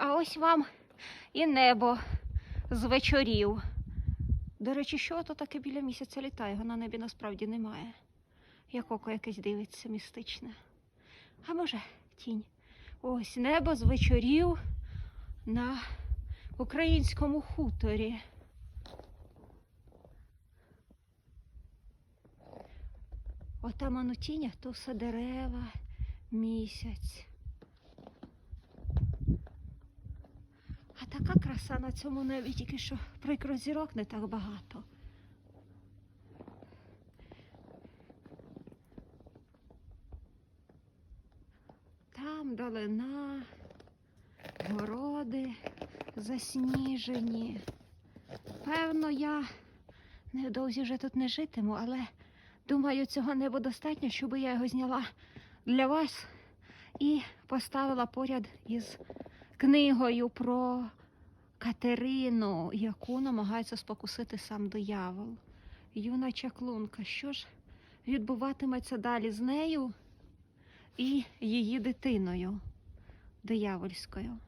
А ось вам і небо з вечорів. До речі, що то таке біля місяця літає? Його на небі насправді немає. Як око якесь дивиться містичне. А може, тінь. Ось небо з вечорів на українському хуторі. Отам воно тінь, то все дерева, місяць. А така краса на цьому небі, тільки що прикро зірок не так багато. Там долина, городи засніжені. Певно, я невдовзі вже тут не житиму, але думаю, цього неба достатньо, щоб я його зняла для вас і поставила поряд із книгою про Катерину, яку намагається спокусити сам диявол. Юна чаклунка. Що ж відбуватиметься далі з нею і її дитиною диявольською?